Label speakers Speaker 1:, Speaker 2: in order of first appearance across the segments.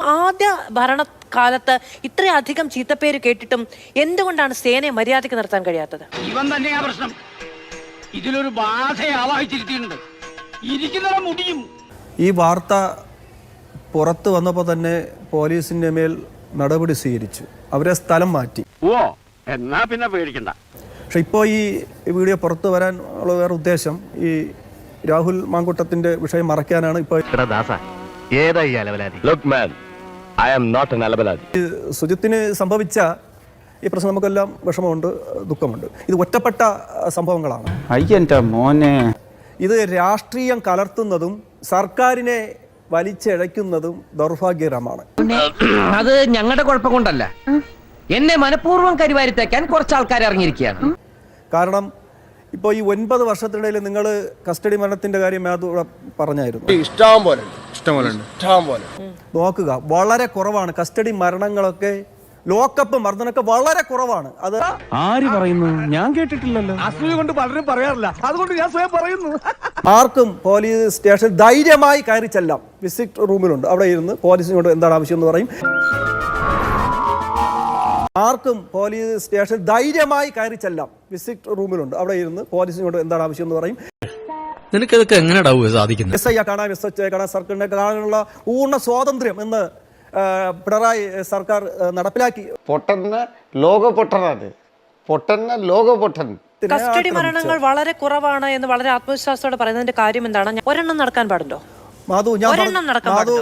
Speaker 1: ആദ്യ ഭരണ കാലത്ത് ഇത്രയധികം ചീത്തപ്പേര് കേട്ടിട്ടും എന്തുകൊണ്ടാണ് സേനയെ മര്യാദയ്ക്ക് നിർത്താൻ കഴിയാത്തത്?
Speaker 2: ഇവൻ തന്നെയാ പ്രശ്നം. ഇതിലൊരു ബാധയെ ആവാഹിച്ചിരിക്കുന്നുണ്ട്. ഇരിക്കുന്നവ മുടിയും.
Speaker 3: ഈ വാർത്ത പുറത്ത് വന്നപ്പോൾ തന്നെ പോലീസിന്റെ മേൽ നടപടി സ്വീകരിച്ചു. അവരെ സ്ഥലം മാറ്റി.
Speaker 2: ഓ എന്നാ പിന്നെ പേടിക്കണ്ട.
Speaker 3: പക്ഷെ ഇപ്പോൾ ഈ വീഡിയോ പുറത്ത് വരാൻ ഉള്ള വേറെ ഉദ്ദേശം ഈ രാഹുൽ മാങ്കൂട്ടത്തിന്റെ വിഷയം മറയ്ക്കാനാണ് ഇപ്പോൾ
Speaker 4: ഐ ആം നോട്ട് എൻ
Speaker 3: സുജിത്തിന് സംഭവിച്ച ഈ പ്രശ്നം നമുക്കെല്ലാം വിഷമമുണ്ട് ദുഃഖമുണ്ട്. ഇത് ഒറ്റപ്പെട്ട സംഭവങ്ങളാണ്.
Speaker 5: അയ്യന്റെ മോനെ.
Speaker 3: ഇത് രാഷ്ട്രീയം കലർത്തുന്നതും സർക്കാരിനെ വലിച്ചിഴയ്ക്കുന്നതും ദൗർഭാഗ്യകരമാണ്.
Speaker 6: അത് ഞങ്ങളുടെ കുഴപ്പം കൊണ്ടല്ല. എന്നെ മനഃപൂർവം കരിവാരിത്തേക്കാൻ കുറച്ച് ആൾക്കാർ ഇറങ്ങിയിരിക്കുകയാണ്
Speaker 3: കാരണം ഇപ്പോൾ ഈ ഒൻപത് വർഷത്തിനിടയിൽ നിങ്ങൾ കസ്റ്റഡി മരണത്തിന്റെ കാര്യം അത് പറഞ്ഞായിരുന്നു.
Speaker 7: ഇഷ്ടം പോലെ ഇഷ്ടം പോലെ ഇഷ്ടം പോലെ.
Speaker 3: നോക്കുക. വളരെ കുറവാണ്. കസ്റ്റഡി മരണങ്ങളൊക്കെ ലോക്കപ്പ് മർദ്ദനൊക്കെ വളരെ കുറവാണ്. അത്
Speaker 5: ആര് പറയുന്നു? ഞാൻ കേട്ടിട്ടില്ലല്ലോ.
Speaker 7: അസൂയ കൊണ്ട് പലരും പറയാറില്ല. അതുകൊണ്ട് ഞാൻ സ്വയം പറയുന്നു.
Speaker 3: ആർക്കും പോലീസ് സ്റ്റേഷൻ ധൈര്യമായി കയറി ചെല്ലാം. വിസിറ്റ് റൂമിലുണ്ട്. അവിടെ ഇരുന്ന് പോലീസിനോട് എന്താണ് ആവശ്യം എന്ന് പറയും. ആർക്കും പോലീസ് സ്റ്റേഷൻ ധൈര്യമായി കയറി ചെല്ലാം. വിസിറ്റ് റൂമിലുണ്ട് അവിടെ ഇരുന്ന് പോലീസിനോട് എന്താണ് ആവശ്യം എന്ന് പറയും.
Speaker 8: നിനക്കിതൊക്കെ എങ്ങനെ സാധിക്കുന്നത്
Speaker 3: എസ് ഐ കാണാൻ എസ് എച്ച് കാണാൻ സർക്കാരിനെ കാണാനുള്ള പൂർണ സ്വാതന്ത്ര്യം എന്ന് പിണറായി സർക്കാർ നടപ്പിലാക്കി.
Speaker 7: പൊട്ടന്ന ലോക പൊട്ടനാണ് പൊട്ടന്ന ലോക പൊട്ടൻ
Speaker 1: കസ്റ്റഡി മരണങ്ങൾ വളരെ കുറവാണ് എന്ന് വളരെ ആത്മവിശ്വാസത്തോടെ പറയുന്നതിന്റെ കാര്യം എന്താണ്? ഒരെണ്ണം നടക്കാൻ പാടുണ്ടോ?
Speaker 3: മാധു ഞാൻ
Speaker 1: നടക്കാൻ
Speaker 3: മാധു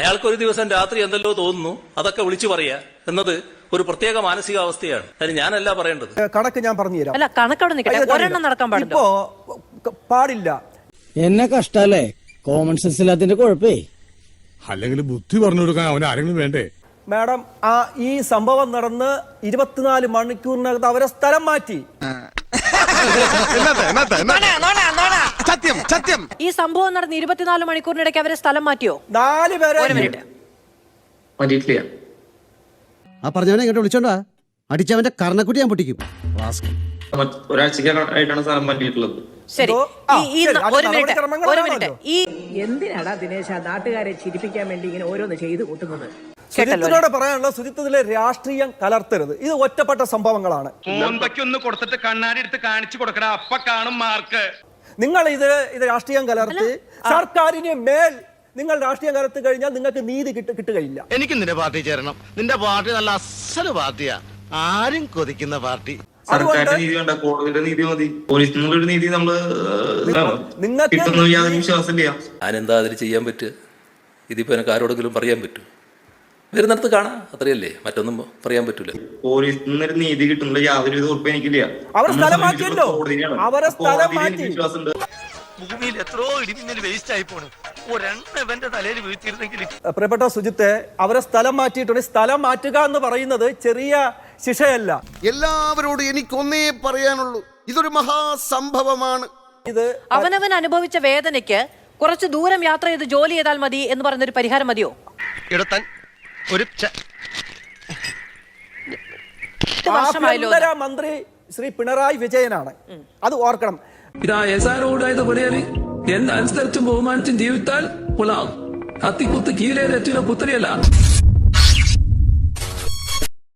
Speaker 8: അയാൾക്ക് ഒരു ദിവസം രാത്രി എന്തല്ലോ തോന്നുന്നു. അതൊക്കെ വിളിച്ചു പറയാ. എന്നത് ഒരു പ്രത്യേക മാനസികാവസ്ഥയാണ്. അതിന് ഞാനല്ല പറയേണ്ടത്.
Speaker 3: കണക്ക് ഞാൻ പറഞ്ഞു തരാം
Speaker 1: അല്ല കണക്കവിടെ നിൽക്കട്ടെ. ഒരെണ്ണം നടക്കാൻ പാടില്ല.
Speaker 3: ഇപ്പോ പാടില്ല.
Speaker 9: എന്നെ കഷ്ടല്ലേ? കോമൺ സെൻസ് അതിന്റെ കുഴപ്പേ.
Speaker 10: അല്ലെങ്കിൽ ബുദ്ധി പറഞ്ഞു കൊടുക്കാൻ അവൻ ആരെങ്കിലും വേണ്ടേ?
Speaker 3: മാഡം ആ ഈ സംഭവം നടന്ന് ഇരുപത്തിനാല് മണിക്കൂറിനകത്ത് അവരെ സ്ഥലം മാറ്റി.
Speaker 7: സത്യം സത്യം.
Speaker 1: ഈ സംഭവം നടന്ന് ഇരുപത്തിനാല് മണിക്കൂറിനിടയ്ക്ക് അവരെ സ്ഥലം മാറ്റിയോ?
Speaker 3: നാല് പേരെ
Speaker 1: മിനിറ്റ്.
Speaker 9: ആ പറഞ്ഞവനെ ഇങ്ങോട്ട് വിളിച്ചോണ്ടാ. അടിച്ചവന്റെ കർണക്കുട്ടി ഞാൻ പൊട്ടിക്കും.
Speaker 11: ഒരാഴ്ചക്കായിട്ടാണ് സ്ഥലം മാറ്റിയിട്ടുള്ളത്
Speaker 1: ശരി. ഈ- ഈ ന- ഒരു മിനിറ്റ് ഒരു മിനിറ്റ്. ഈ
Speaker 6: എന്തിനാടാ ദിനേശ നാട്ടുകാരെ ചിരിപ്പിക്കാൻ വേണ്ടി ഇങ്ങനെ ഓരോന്ന് ചെയ്തു കൂട്ടുന്നത്?
Speaker 1: കേട്ടല്ലോ
Speaker 3: സുജിത്തിനോട് പറയാനുള്ള സുജിത്തത്തിലെ രാഷ്ട്രീയം കലർത്തരുത്. ഇത് ഒറ്റപ്പെട്ട സംഭവങ്ങളാണ്.
Speaker 2: ഒന്ന് കൊടുത്തിട്ട് കണ്ണാടി എടുത്ത് കാണിച്ചു കൊടുക്കടാ. അപ്പ കാണും മാർക്ക്.
Speaker 3: നിങ്ങൾ ഇത് ഇത് രാഷ്ട്രീയം കലർത്തി സർക്കാരിന് മേൽ നിങ്ങൾ രാഷ്ട്രീയം കലർത്തി കഴിഞ്ഞാൽ നിങ്ങൾക്ക് നീതി കിട്ടു കിട്ടുകയില്ല.
Speaker 7: എനിക്ക് നിന്റെ പാർട്ടി ചേരണം. നിന്റെ പാർട്ടി നല്ല അസൽ പാർട്ടിയാ. ആരും കൊതിക്കുന്ന പാർട്ടി.
Speaker 11: സർക്കാരിന്റെ നീതി വേണ്ട കോടതിയുടെ നീതി മതി. നീതി നമ്മൾ
Speaker 3: നിങ്ങൾക്ക്
Speaker 11: കിട്ടുന്ന യാതൊരു വിശ്വാസമില്ല.
Speaker 8: ഞാൻ എന്താ അതിൽ ചെയ്യാൻ പറ്റുക? ഇതിപ്പോ എനിക്ക് ആരോടെങ്കിലും പറയാൻ പറ്റും? വരുന്നിടത്ത് കാണാം. അത്രയല്ലേ. മറ്റൊന്നും പറയാൻ പറ്റൂല.
Speaker 11: പോലീസ് നീതി കിട്ടുന്നുള്ള യാതൊരു ഉറപ്പ് എനിക്കില്ല. അവരെ
Speaker 3: സ്ഥലം മാറ്റിയല്ലോ. അവരെ സ്ഥലം മാറ്റി.
Speaker 4: ഭൂമിയിൽ എത്രയോ ഇടിമിന്നൽ വേസ്റ്റ് ആയി പോണ്.
Speaker 3: പ്രിയപ്പെട്ട സുജിത്തെ അവരെ സ്ഥലം മാറ്റിയിട്ടുണ്ട്. സ്ഥലം മാറ്റുക എന്ന് പറയുന്നത് ചെറിയ ശിക്ഷയല്ല.
Speaker 7: എല്ലാവരോടും എനിക്കൊന്നേ പറയാനുള്ളൂ. ഇതൊരു മഹാസംഭവമാണ്.
Speaker 3: ഇത്
Speaker 1: അവനവൻ അനുഭവിച്ച വേദനയ്ക്ക് കുറച്ച് ദൂരം യാത്ര ചെയ്ത് ജോലി ചെയ്താൽ മതി എന്ന് പറയുന്ന ഒരു പരിഹാരം മതിയോ?
Speaker 7: എടുത്താൻ ഒരു
Speaker 3: മന്ത്രി ശ്രീ പിണറായി വിജയനാണ്. അത് ഓർക്കണം.
Speaker 8: ഇതാ എസ് ആരോടായത് പറയാന് എന്നെ അനുസരിച്ചും ബഹുമാനിച്ചും ജീവിച്ചാൽ കൊള്ളാം. കത്തിക്കുത്ത് കീഴേ രറ്റിന പുത്തരിയല്ല